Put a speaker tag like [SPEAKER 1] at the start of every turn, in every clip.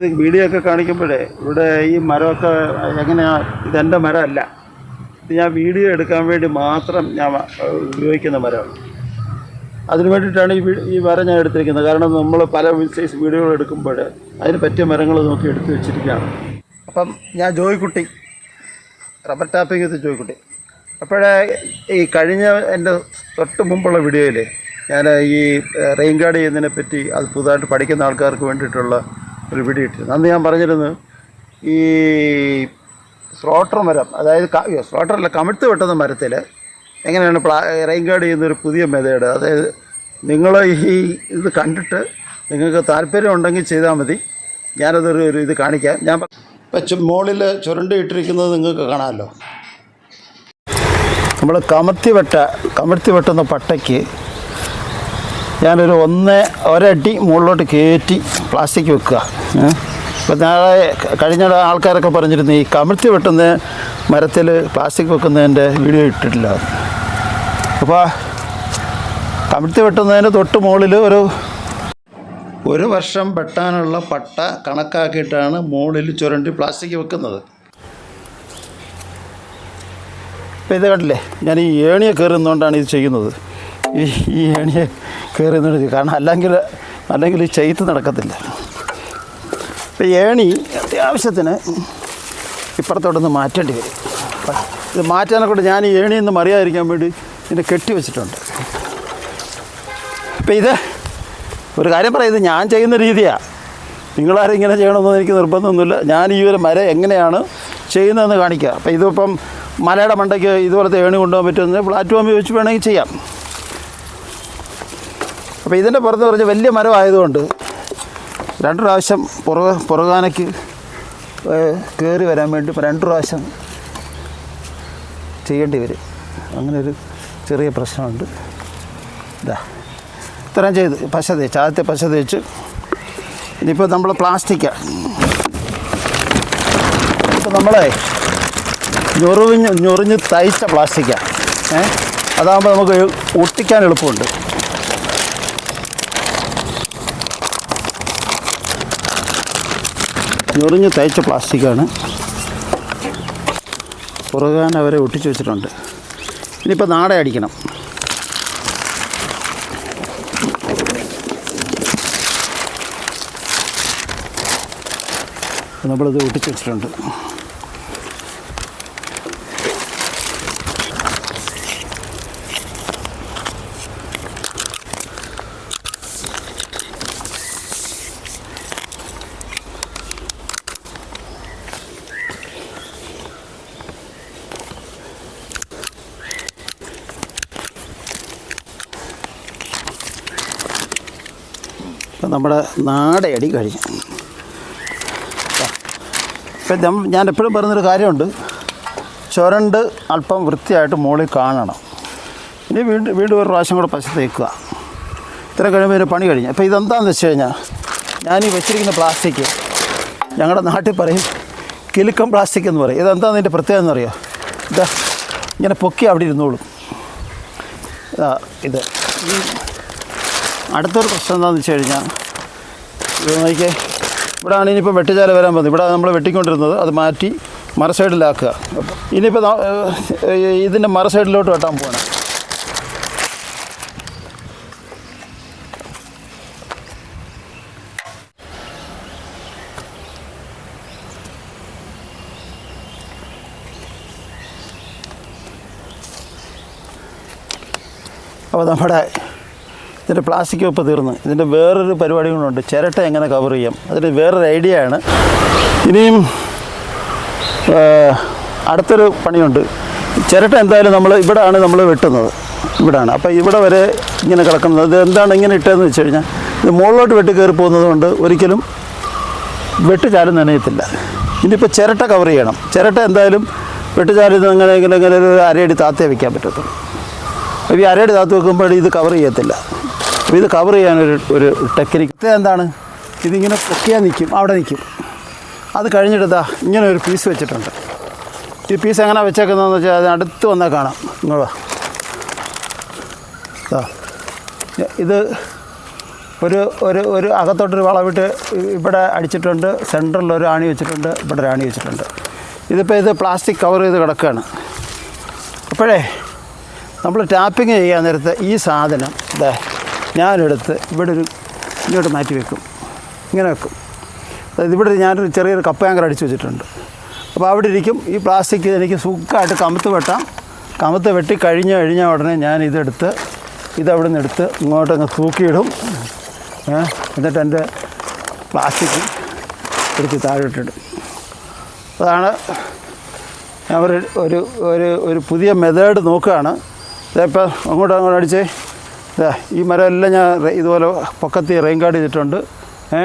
[SPEAKER 1] Video ഒക്കെ കാണിക്കുമ്പോഴേ ഇവിടെ ഈ മരമൊക്കെ എങ്ങനെയാ ഇതെന്റെ മരമല്ല. ഇത് ഞാൻ വീഡിയോ എടുക്കാൻ വേണ്ടി മാത്രം ഞാൻ ഉപയോഗിക്കുന്ന മരമാണ്. അതിന് വേണ്ടിയിട്ടാണ് ഈ ഈ മരം ഞാൻ എടുത്തിരിക്കുന്നത്. കാരണം നമ്മൾ പല സൈസ് വീഡിയോകൾ എടുക്കുമ്പോൾ അതിന് പറ്റിയ മരങ്ങൾ നോക്കി എടുത്തു വെച്ചിരിക്കുകയാണ്. അപ്പം ഞാൻ Joykutty. Rubber tapping with Joykutty. അപ്പോഴേ ഈ കഴിഞ്ഞ എന്റെ തൊട്ട് മുമ്പുള്ള വീഡിയോയിൽ ഞാൻ ഈ റെയിൻ ഗാർഡ് ചെയ്യുന്നതിനെ പറ്റി അത് പുതുതായിട്ട് പഠിക്കുന്ന ആൾക്കാർക്ക് വേണ്ടിയിട്ടുള്ള ഒരു പിടിയിട്ടിരുന്നു അന്ന് ഞാൻ പറഞ്ഞിരുന്നു ഈ സ്ലോട്ടർ മരം അതായത് സ്ലോട്ടറല്ല കമിഴ്ത്ത് വെട്ടുന്ന മരത്തിൽ എങ്ങനെയാണ് പ്ലാ റെയിൻ ഗാർഡ് ചെയ്യുന്ന ഒരു പുതിയ മെതേഡ്. അതായത് നിങ്ങൾ ഈ ഇത് കണ്ടിട്ട് നിങ്ങൾക്ക് താല്പര്യം ഉണ്ടെങ്കിൽ ചെയ്താൽ മതി. ഞാനതൊരു ഒരു ഇത് കാണിക്കാം. ഞാൻ ഇപ്പം മുകളിൽ ചുരണ്ടി ഇട്ടിരിക്കുന്നത് നിങ്ങൾക്ക് കാണാമല്ലോ. നമ്മൾ കമത്തി വെട്ട കമഴ്ത്തി വെട്ടുന്ന പട്ടയ്ക്ക് ഞാനൊരു ഒന്ന് ഒരടി മുകളിലോട്ട് കയറ്റി പ്ലാസ്റ്റിക് വെക്കുക. ഇപ്പം നാളെ കഴിഞ്ഞ ആൾക്കാരൊക്കെ പറഞ്ഞിരുന്നു ഈ കമിഴ്ത്തി വെട്ടുന്ന മരത്തിൽ പ്ലാസ്റ്റിക് വെക്കുന്നതിന്റെ വീഡിയോ ഇട്ടിട്ടില്ല. അപ്പോൾ കമിഴ്ത്തി വെട്ടുന്നതിന് തൊട്ട് മുകളിൽ ഒരു ഒരു വർഷം വെട്ടാനുള്ള പട്ട കണക്കാക്കിയിട്ടാണ് മുകളിൽ ചുരണ്ടി പ്ലാസ്റ്റിക് വെക്കുന്നത്. ഇപ്പം ഇത് കണ്ടില്ലേ ഞാൻ ഈ ഏണിയെ കയറുന്നതുകൊണ്ടാണ് ഇത് ചെയ്യുന്നത്. ഈ ഈ ഏണിയെ കയറുന്നുണ്ട് കാരണം അല്ലെങ്കിൽ അല്ലെങ്കിൽ ചെയ്ത് നടക്കത്തില്ല. ഇപ്പം ഏണി അത്യാവശ്യത്തിന് ഇപ്പുറത്തോട്ടൊന്ന് മാറ്റേണ്ടി വരും. ഇത് മാറ്റാനെ ഞാൻ ഈ ഏണിയൊന്നും മറിയാതിരിക്കാൻ വേണ്ടി ഇതിനെ കെട്ടി വെച്ചിട്ടുണ്ട്. ഇപ്പം ഇത് ഒരു കാര്യം പറയാം ഇത് ഞാൻ ചെയ്യുന്ന രീതിയാണ് നിങ്ങളാരും ഇങ്ങനെ ചെയ്യണമെന്ന് എനിക്ക് നിർബന്ധമൊന്നുമില്ല. ഞാൻ ഈ ഒരു മര എങ്ങനെയാണ് ചെയ്യുന്നതെന്ന് കാണിക്കുക അപ്പോൾ ഇതിപ്പം മലയുടെ മണ്ടയ്ക്ക് ഇതുപോലത്തെ ഏണി കൊണ്ടുപോകാൻ പറ്റുമെന്ന് പ്ലാറ്റ്ഫോമിൽ വെച്ച് വേണമെങ്കിൽ ചെയ്യാം. അപ്പോൾ ഇതിന്റെ പുറത്ത് പറഞ്ഞ വലിയ മരം ആയതുകൊണ്ട് രണ്ട് പ്രാവശ്യം പുറ പുറകാനയ്ക്ക് കയറി വരാൻ വേണ്ടി രണ്ട് പ്രാവശ്യം ചെയ്യേണ്ടി വരും. അങ്ങനെ ഒരു ചെറിയ പ്രശ്നമുണ്ട്. ഇതാ ഇത്രയും ചെയ്ത് പശ തേച്ച് ആദ്യത്തെ പശ തേച്ച്. ഇനിയിപ്പോൾ നമ്മൾ പ്ലാസ്റ്റിക്കാണ് ഇപ്പോൾ നമ്മളെ ഞൊറിഞ്ഞ് ഞൊറിഞ്ഞ് തയ്ച്ച പ്ലാസ്റ്റിക്കാണ് ഏ അതാകുമ്പോൾ നമുക്ക് ഒട്ടിക്കാൻ എളുപ്പമുണ്ട്. ഞൊറിഞ്ഞ് തയ്ച്ച പ്ലാസ്റ്റിക്കാണ്. പുറകാൻ അവരെ ഒട്ടിച്ചു വെച്ചിട്ടുണ്ട്. ഇനിയിപ്പോൾ നാട അടിക്കണം. നമ്മളിത് ഒട്ടിച്ചു വെച്ചിട്ടുണ്ട്. ഇപ്പം നമ്മുടെ നാടയടി കഴിഞ്ഞു ഇപ്പം ഞാൻ എപ്പോഴും പറയുന്നൊരു കാര്യമുണ്ട്. ചുരണ്ട് അല്പം വൃത്തിയായിട്ട് മുകളിൽ കാണണം. ഇനി വീണ്ടും വീണ്ടും ഒരു പ്രാവശ്യം കൂടെ പശ തേക്കുക. ഇത്ര കഴിയുമ്പോൾ പണി കഴിഞ്ഞു. അപ്പോൾ ഇതെന്താണെന്ന് വെച്ച് കഴിഞ്ഞാൽ ഞാൻ വെച്ചിരിക്കുന്ന പ്ലാസ്റ്റിക് ഞങ്ങളുടെ നാട്ടിൽ പറയും കിലുക്കം പ്ലാസ്റ്റിക് എന്ന് പറയും. ഇതെന്താണെന്ന് ഇതിന്റെ പ്രത്യേകത എന്ന് എന്നറിയോ? ഇതാ ഇങ്ങനെ പൊക്കി അവിടെ ഇരുന്നോളും. ഇതാ. അടുത്തൊരു പ്രശ്നം എന്താണെന്ന് വെച്ച് കഴിഞ്ഞാൽ നോക്കിയേ നോക്കിയേ ഇവിടെയാണ് ഇനിയിപ്പോൾ വെട്ടിച്ചാല വരാൻ പോകുന്നത്. ഇവിടെ നമ്മൾ വെട്ടിക്കൊണ്ടിരുന്നത് അത് മാറ്റി മറ സൈഡിലാക്കുക. ഇനിയിപ്പോൾ ഇതിന്റെ മറ സൈഡിലോട്ട് വെട്ടാൻ പോകണം അപ്പോൾ നമ്മുടെ ഇതിന്റെ പ്ലാസ്റ്റിക് വെപ്പ് തീർന്ന്. ഇതിന്റെ വേറൊരു പരിപാടി കൊണ്ടുണ്ട് ചിരട്ട എങ്ങനെ കവർ ചെയ്യാം? അതിന്റെ വേറൊരു ഐഡിയ ആണ്. ഇനിയും അടുത്തൊരു പണിയുണ്ട്. ചിരട്ട എന്തായാലും നമ്മൾ ഇവിടെയാണ് നമ്മൾ വെട്ടുന്നത്. ഇവിടെയാണ് അപ്പോൾ ഇവിടെ വരെ ഇങ്ങനെ കിടക്കുന്നത്. ഇത് എന്താണ് ഇങ്ങനെ ഇട്ടതെന്ന് വെച്ച് കഴിഞ്ഞാൽ ഇത് മുകളിലോട്ട് വെട്ടി കയറി പോകുന്നത് കൊണ്ട് ഒരിക്കലും വെട്ടുചാലും നനയത്തില്ല. ഇനിയിപ്പോൾ ചിരട്ട കവർ ചെയ്യണം. ചിരട്ട എന്തായാലും വെട്ടുചാലിൽ നിന്ന് അങ്ങനെ ഇങ്ങനെ ഇങ്ങനെ ഒരു അരയടി താത്തേ വയ്ക്കാൻ പറ്റത്തുള്ളൂ. ഈ അരയടി താത്ത് വെക്കുമ്പോൾ ഇത് കവർ ചെയ്യത്തില്ല. ഇത് കവർ ചെയ്യാനൊരു ഒരു ടെക്നിക്ക് ഇത് എന്താണ്? ഇതിങ്ങനെ പൊക്കിയാൽ നിൽക്കും അവിടെ നിൽക്കും അത് കഴിഞ്ഞെടുത്താൽ ഇങ്ങനെ ഒരു പീസ് വെച്ചിട്ടുണ്ട്. ഈ പീസ് എങ്ങനെ വെച്ചേക്കുന്നതെന്ന് വെച്ചാൽ അതിനടുത്ത് വന്നാൽ കാണാം. ഇങ്ങോട്ടാ. ഇത് ഒരു ഒരു ഒരു അകത്തോട്ടൊരു വളവിട്ട് ഇവിടെ അടിച്ചിട്ടുണ്ട് സെന്ററിൽ ഒരു ആണി വെച്ചിട്ടുണ്ട് ഇവിടെ ഒരു ആണി വെച്ചിട്ടുണ്ട്. ഇതിപ്പോൾ ഇത് പ്ലാസ്റ്റിക് കവർ ചെയ്ത് കിടക്കുകയാണ് അപ്പോഴേ നമ്മൾ ടാപ്പിങ് ചെയ്യാൻ നേരത്തെ ഈ സാധനം ഇതേ ഞാനെടുത്ത് ഇവിടെ ഒരു ഇങ്ങോട്ട് മാറ്റി വെക്കും. ഇങ്ങനെ വെക്കും. അതായത് ഇവിടെ ഞാനൊരു ചെറിയൊരു കപ്പ ആങ്കർ അടിച്ച് വെച്ചിട്ടുണ്ട്. അപ്പോൾ അവിടെ ഇരിക്കും. ഈ പ്ലാസ്റ്റിക് എനിക്ക് സുഖമായിട്ട് കമത്ത് വെട്ടാം. കമത്ത് വെട്ടി കഴിഞ്ഞ് കഴിഞ്ഞ ഉടനെ ഞാൻ ഇതെടുത്ത് ഇതവിടെ നിന്ന് എടുത്ത് ഇങ്ങോട്ടങ്ങ് തൂക്കിയിടും. എന്നിട്ട് എന്റെ പ്ലാസ്റ്റിക് എടുത്ത് താഴോട്ടിടും അതാണ് ഞാൻ ഒരു ഒരു ഒരു പുതിയ മെത്തേഡ് നോക്കുകയാണ്. ഇതിപ്പോൾ അങ്ങോട്ട് അങ്ങോട്ട് അടിച്ചേ. ഈ മരം എല്ലാം ഞാൻ ഇതുപോലെ പൊക്കത്തി റെയിൻ ഗാർഡ് ചെയ്തിട്ടുണ്ട്. ഏ?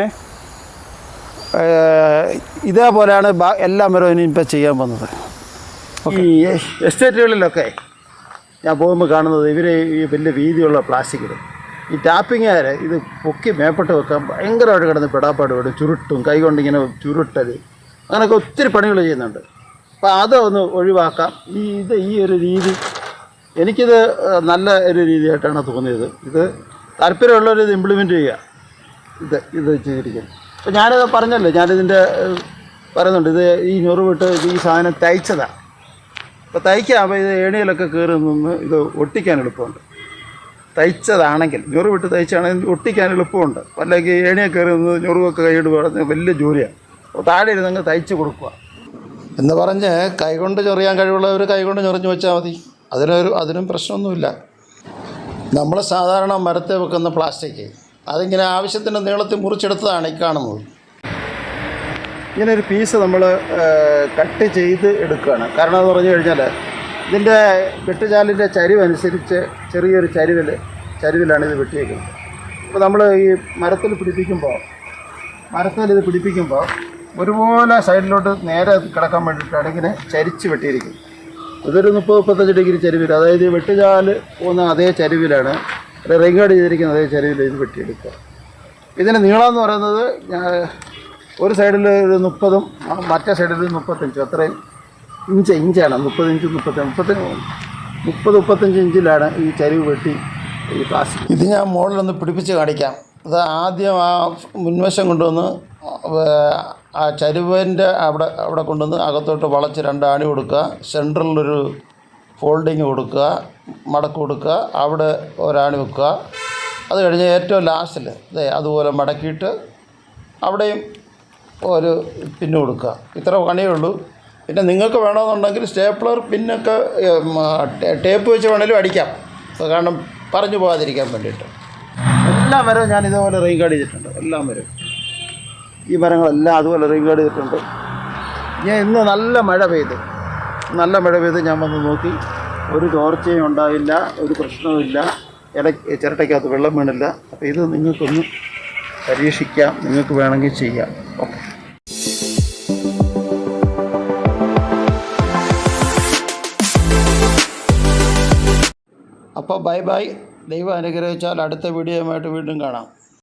[SPEAKER 1] ഏഹ് ഇതേപോലെയാണ് എല്ലാ മരവും ഇനി ഇപ്പം ചെയ്യാൻ പോകുന്നത്. ഈ എസ്റ്റേറ്റുകളിലൊക്കെ ഞാൻ പോകുമ്പോൾ കാണുന്നത് ഇവർ ഈ വലിയ വീതിയുള്ള പ്ലാസ്റ്റിക് ഇടും ഈ ടാപ്പിങ്ങുകാർ ഇത് പൊക്കി മേപ്പെട്ട് വെക്കാൻ ഭയങ്കരമായിട്ട് കിടന്ന് പെടാപ്പാട് വിടും ചുരുട്ടും കൈ കൊണ്ടിങ്ങനെ ചുരുട്ടത് അങ്ങനെയൊക്കെ ഒത്തിരി പണികൾ ചെയ്യുന്നുണ്ട്. അപ്പോൾ അതൊന്ന് ഒഴിവാക്കാം. ഈ ഇത് ഈ ഒരു രീതി എനിക്കിത് നല്ല ഒരു രീതിയായിട്ടാണ് തോന്നിയത്. ഇത് താല്പര്യമുള്ളവർ ഇത് ഇംപ്ലിമെന്റ് ചെയ്യുക. ഇത് ഇത് ചെയ്തിരിക്കുന്നത് അപ്പോൾ ഞാനിത് പറഞ്ഞല്ലോ ഞാനിതിന്റെ പറയുന്നുണ്ട്. ഇത് ഈ ഞൊറിവിട്ട് വിട്ട് ഈ സാധനം തയ്ച്ചതാണ് അപ്പോൾ തയ്ക്കാകുമ്പോൾ ഇത് ഏണിയിലൊക്കെ കയറി നിന്ന് ഇത് ഒട്ടിക്കാൻ എളുപ്പമുണ്ട്. തയ്ച്ചതാണെങ്കിൽ ഞൊറു വിട്ട് തയ്ച്ചാണെങ്കിൽ ഒട്ടിക്കാൻ എളുപ്പമുണ്ട്. അല്ലെങ്കിൽ ഏണിയെ കയറി നിന്ന് ഞൊറുവൊക്കെ കൈയിട്ട് പറഞ്ഞ് വലിയ ജോലിയാണ് അപ്പോൾ താഴെ ഇരുന്നങ്ങ് തയ്ച്ച് കൊടുക്കുക. എന്ന് പറഞ്ഞ് കൈകൊണ്ട് ചൊറിയാൻ കഴിവുള്ളവർ കൈകൊണ്ട് ചൊറിഞ്ഞ് വെച്ചാൽ മതി. അതിനൊരു അതിനും പ്രശ്നമൊന്നുമില്ല. നമ്മൾ സാധാരണ മരത്തെ വെക്കുന്ന പ്ലാസ്റ്റിക് അതിങ്ങനെ ആവശ്യത്തിന്റെ നീളത്തിൽ മുറിച്ചെടുത്തതാണ് ഈ കാണുന്നത്. ഇങ്ങനെ ഒരു പീസ് നമ്മൾ കട്ട് ചെയ്ത് എടുക്കുകയാണ്. കാരണം എന്ന് പറഞ്ഞു കഴിഞ്ഞാൽ ഇതിന്റെ വെട്ടുചാലിന്റെ ചരിവനുസരിച്ച് ചെറിയൊരു ചരിവിൽ ചരിവിലാണ് ഇത് വെട്ടിയേക്കുന്നത്. അപ്പോൾ നമ്മൾ ഈ മരത്തിൽ പിടിപ്പിക്കുമ്പോൾ മരത്തിൽ ഇത് പിടിപ്പിക്കുമ്പോൾ ഒരുപോലെ സൈഡിലോട്ട് നേരെ കിടക്കാൻ വേണ്ടിയിട്ടാണ് ഇങ്ങനെ ചരിച്ച് വെട്ടിയിരിക്കുന്നത് ഇതൊരു മുപ്പത് മുപ്പത്തഞ്ച് ഡിഗ്രി ചരിവിൽ അതായത് വെട്ടുചാൽ പോകുന്ന അതേ ചരിവിലാണ്. റിങ്ങാട് ചെയ്തിരിക്കുന്ന അതേ ചരിവിൽ ഇത് വെട്ടിയെടുക്കുക. ഇതിന്റെ നീളം എന്ന് പറയുന്നത് ഒരു സൈഡിൽ ഒരു മുപ്പതും മറ്റേ സൈഡിൽ മുപ്പത്തഞ്ചും അത്രയും ഇഞ്ച് ഇഞ്ചാണ്. മുപ്പത് ഇഞ്ച് മുപ്പത്തഞ്ച് മുപ്പത്തി മുപ്പത് മുപ്പത്തഞ്ച് ഇഞ്ചിലാണ് ഈ ചരിവ് വെട്ടി ഈ പ്ലാസ്റ്റിക്. ഇത് ഞാൻ മോളിലൊന്ന് പിടിപ്പിച്ച് കാണിക്കാം. അത് ആദ്യം ആ മുൻവശം കൊണ്ടുവന്ന് ആ ചരിവിന്റെ അവിടെ അവിടെ കൊണ്ടുവന്ന് അകത്തോട്ട് വളച്ച് രണ്ട് ആണി കൊടുക്കുക സെൻട്രലിലൊരു ഫോൾഡിങ് കൊടുക്കുക മടക്ക് കൊടുക്കുക അവിടെ ഒരാണി വെക്കുക. അത് കഴിഞ്ഞ് ഏറ്റവും ലാസ്റ്റിൽ അതുപോലെ മടക്കിയിട്ട് അവിടെയും ഒരു പിന്ന് കൊടുക്കുക. ഇത്ര പണിയേ ഉള്ളൂ. പിന്നെ നിങ്ങൾക്ക് വേണമെന്നുണ്ടെങ്കിൽ സ്റ്റേപ്ലർ പിന്നൊക്കെ ടേപ്പ് വെച്ച് വേണേലും അടിക്കാം. കാരണം പറഞ്ഞു പോകാതിരിക്കാൻ വേണ്ടിയിട്ട്. എല്ലാം വരെ ഞാൻ ഇതേപോലെ റീകാർഡ് ചെയ്തിട്ടുണ്ട്. എല്ലാം മരവും ഈ മരങ്ങളെല്ലാം അതുപോലെ റീഗാർഡ് ചെയ്തിട്ടുണ്ട്. ഞാൻ ഇന്ന് നല്ല മഴ പെയ്ത്. നല്ല മഴ പെയ്ത് ഞാൻ വന്ന് നോക്കി. ഒരു ചോർച്ചയും ഉണ്ടായില്ല ഒരു പ്രശ്നവുമില്ല ഇട ചിരട്ടയ്ക്കകത്ത് വെള്ളം വീണില്ല. അപ്പോൾ ഇത് നിങ്ങൾക്കൊന്ന് പരീക്ഷിക്കാം. നിങ്ങൾക്ക് വേണമെങ്കിൽ ചെയ്യാം. ഓക്കെ. അപ്പോൾ ബൈ ബൈ. ദൈവം അനുഗ്രഹിച്ചാൽ അടുത്ത വീഡിയോയുമായിട്ട് വീണ്ടും കാണാം.